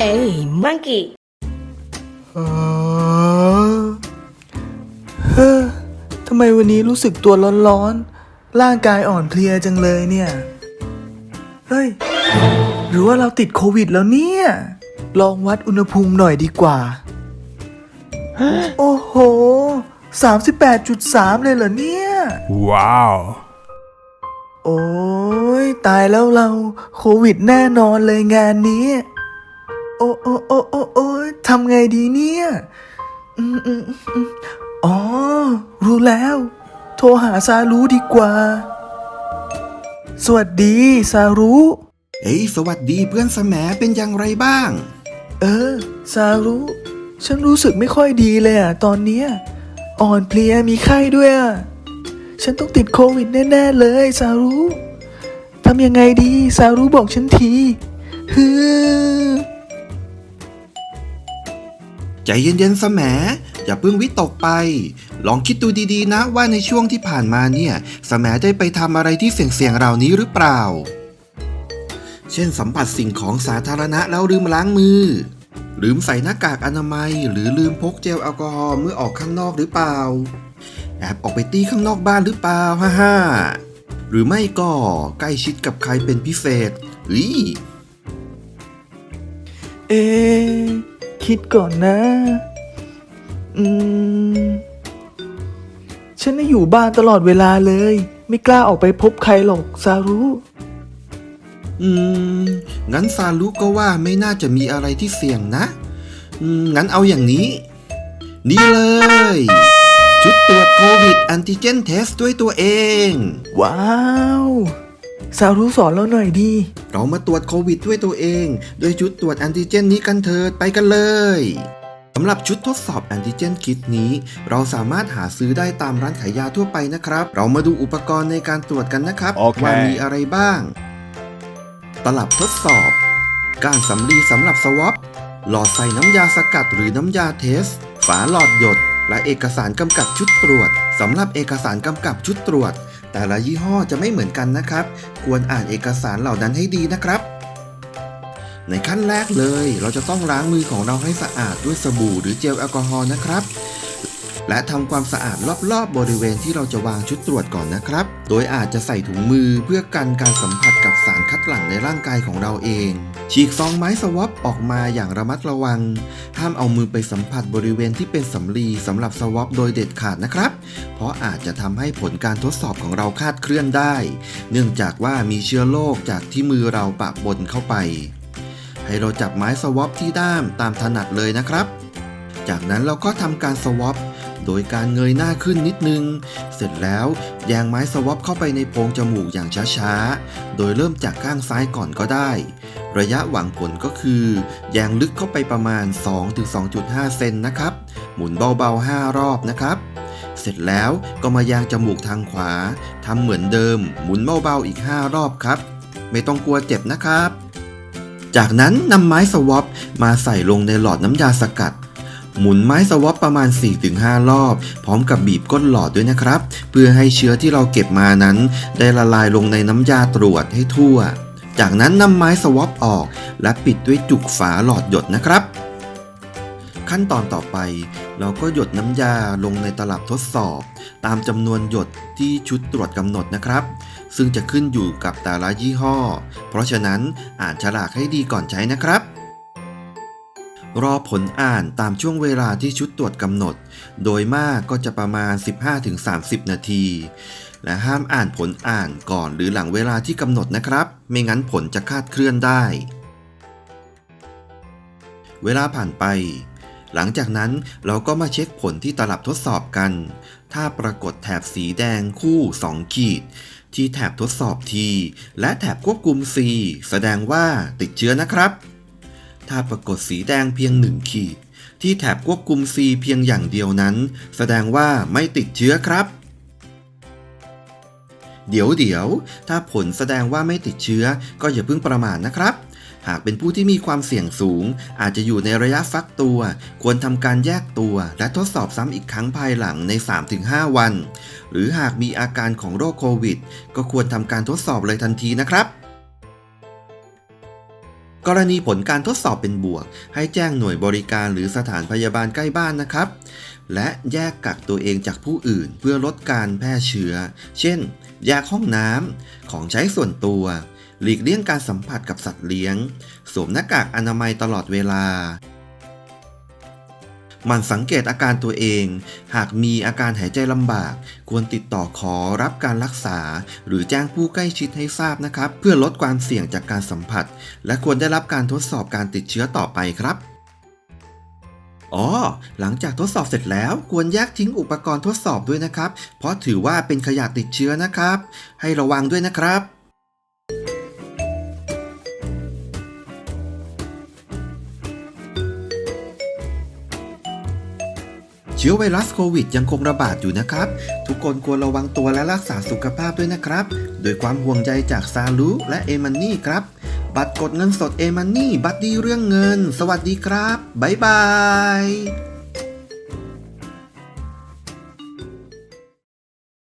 Hey, monkey. อ๋อเฮ้อทำไมวันนี้รู้สึกตัวร้อนๆ ร่างกายอ่อนเพลียจังเลยเนี่ย เฮ้ย หรือว่าเราติดโควิดแล้วเนี่ย ลองวัดอุณหภูมิหน่อยดีกว่า โอ้โห 38.3 เลยเหรอเนี่ย Wow. โอ้ยตายแล้วเราโควิดแน่นอนเลยงานนี้ โอ้โอ้โอ้โอ้โอ้ทำไงดีเนี่ยอืมอืมอืมอ๋อ รู้แล้ว โทรหาซารู้ดีกว่า สวัสดีซารู้เฮ้ยสวัสดีเพื่อนสมเป็นอย่างไรบ้าง เออ ซารู้ ฉันรู้สึกไม่ค่อยดีเลยอะตอนเนี้ยอ่อนเพลียมีไข้ด้วยอะฉันต้องติดโควิดแน่ๆเลยซารู้ทำยังไงดีซารู้บอกฉันทีฮือ ใจเย็นๆสมอย่าเพิ่งวิตกไป ลองคิดดูดีๆนะว่าในช่วงที่ผ่านมาเนี่ย สมได้ไปทำอะไรที่เสี่ยงๆเหล่านี้หรือเปล่า เช่นสัมผัสสิ่งของสาธารณะแล้วลืมล้างมือ ลืมใส่หน้ากากอนามัย หรือลืมพกเจลแอลกอฮอล์เมื่อออกข้างนอกหรือเปล่า แอบออกไปตีข้างนอกบ้านหรือเปล่าฮ่าฮ่าหรือไม่ก็ใกล้ชิดกับใครเป็นพิเศษเฮ้ยเอะ คิดก่อนนะ อืม ฉันน่ะอยู่บ้านตลอดเวลาเลย ไม่กล้าออกไปพบใครหรอกซารู้อืม งั้นซารุก็ว่าไม่น่าจะมีอะไรที่เสี่ยงนะ อืม งั้นเอาอย่างนี้ นี่เลย ชุดตรวจโควิดแอนติเจนเทสด้วยตัวเอง ว้าว ซารู้สอนเราหน่อยดี เรามาตรวจโควิดด้วยตัวเองด้วยชุดตรวจแอนติเจนนี้กันเถิดไปกันเลยสำหรับชุดทดสอบแอนติเจนคิดนี้ เราสามารถหาซื้อได้ตามร้านขายยาทั่วไปนะครับ เรามาดูอุปกรณ์ในการตรวจกันนะครับโอเคว่ามีอะไรบ้าง ตลับทดสอบก้านสำลีสำหรับสวอปหลอดใส่น้ำยาสกัดหรือน้ำยาเทส ฝาหลอดหยด และเอกสารกำกับชุดตรวจสำหรับเอกสารกำกับชุดตรวจ แต่ละยี่ห้อจะไม่เหมือนกันนะครับ ควรอ่านเอกสารเหล่านั้นให้ดีนะครับ ในขั้นแรกเลย เราจะต้องล้างมือของเราให้สะอาดด้วยสบู่หรือเจลแอลกอฮอล์นะครับ และทำความสะอาดรอบๆบบริเวณที่เราจะวางชุดตรวจก่อนนะครับ โดยอาจจะใส่ถุงมือเพื่อกันการสัมผัสกับสารคัดหลั่งในร่างกายของเราเอง ฉีกซองไม้สวอปออกมาอย่างระมัดระวัง ห้ามเอามือไปสัมผัสบริเวณที่เป็นสำลีสำหรับสวอปโดยเด็ดขาดนะครับ เพราะอาจจะทำให้ผลการทดสอบของเราคาดเคลื่อนได้ เนื่องจากว่ามีเชื้อโรคจากที่มือเราปะปนเข้าไป ให้เราจับไม้สวอปที่ด้ามตามถนัดเลยนะครับ จากนั้นเราก็ทำการสวอป โดยการเงยหน้าขึ้นนิดนึง เสร็จแล้วแยงไม้สวอปเข้าไปในโพรงจมูกอย่างช้าๆ โดยเริ่มจากข้างซ้ายก่อนก็ได้ ระยะหวังผลก็คือ แยงลึกเข้าไปประมาณ 2-2.5 เซนนะครับ หมุนเบาๆ 5 รอบนะครับเสร็จแล้วก็มายางจมูกทางขวาทำเหมือนเดิม หมุนเบาๆอีก 5 รอบครับ ไม่ต้องกลัวเจ็บนะครับ จากนั้นนำไม้สวอปมาใส่ลงในหลอดน้ำยาสกัด หมุนไม้สวอปประมาณ 4-5 รอบ พร้อมกับบีบก้นหลอดด้วยนะครับ เพื่อให้เชื้อที่เราเก็บมานั้น ได้ละลายลงในน้ำยาตรวจให้ทั่ว จากนั้นนำไม้สวอปออก และปิดด้วยจุกฝาหลอดหยดนะครับ ขั้นตอนต่อไป เราก็หยดน้ำยาลงในตลับทดสอบ ตามจำนวนหยดที่ชุดตรวจกำหนดนะครับ ซึ่งจะขึ้นอยู่กับแต่ละยี่ห้อ เพราะฉะนั้นอ่านฉลากให้ดีก่อนใช้นะครับ รอผลอ่านตามช่วงเวลาที่ชุดตรวจกำหนด โดยมากก็จะประมาณ 15-30 นาที และห้ามอ่านผลอ่านก่อนหรือหลังเวลาที่กำหนดนะครับ ไม่งั้นผลจะคาดเคลื่อนได้ เวลาผ่านไป หลังจากนั้นเราก็มาเช็คผลที่ตลับทดสอบกัน ถ้าปรากฏแถบสีแดงคู่ 2 ขีด ที่แถบทดสอบ T และแถบควบคุม C แสดงว่าติดเชื้อนะครับ ถ้าปรากฏสีแดงเพียง1ขีด ที่แถบควบคุม C เพียงอย่างเดียวนั้น แสดงว่าไม่ติดเชื้อครับ เดี๋ยวเดี๋ยว ถ้าผลแสดงว่าไม่ติดเชื้อ ก็อย่าเพิ่งประมาทนะครับหากเป็นผู้ที่มีความเสี่ยงสูง อาจจะอยู่ในระยะฟักตัว ควรทำการแยกตัว และทดสอบซ้ำอีกครั้งภายหลังใน 3-5 วัน หรือหากมีอาการของโรคโควิด ก็ควรทำการทดสอบเลยทันทีนะครับ กรณีผลการทดสอบเป็นบวก ให้แจ้งหน่วยบริการหรือสถานพยาบาลใกล้บ้านนะครับ และแยกกักตัวเองจากผู้อื่นเพื่อลดการแพร่เชื้อ เช่น แยกห้องน้ำของใช้ส่วนตัว หลีกเลี่ยงการสัมผัสกับสัตว์เลี้ยง สวมหน้ากากอนามัยตลอดเวลา มันสังเกตอาการตัวเอง หากมีอาการหายใจลำบาก ควรติดต่อขอรับการรักษา หรือแจ้งผู้ใกล้ชิดให้ทราบนะครับ เพื่อลดความเสี่ยงจากการสัมผัส และควรได้รับการทดสอบการติดเชื้อต่อไปครับอ๋อ หลังจากทดสอบเสร็จแล้วควรแยกทิ้งอุปกรณ์ทดสอบด้วยนะครับ เพราะถือว่าเป็นขยะติดเชื้อนะครับ ให้ระวังด้วยนะครับ เชื้อไวรัสโควิดยังคงระบาดอยู่นะครับ ทุกคนควรระวังตัวและรักษาสุขภาพด้วยนะครับ โดยความห่วงใยจากซาลูและเอมันนี่ครับ บัตรกดเงินสดเอมันนี่ บัตรดีเรื่องเงิน สวัสดีครับ บ๊ายบาย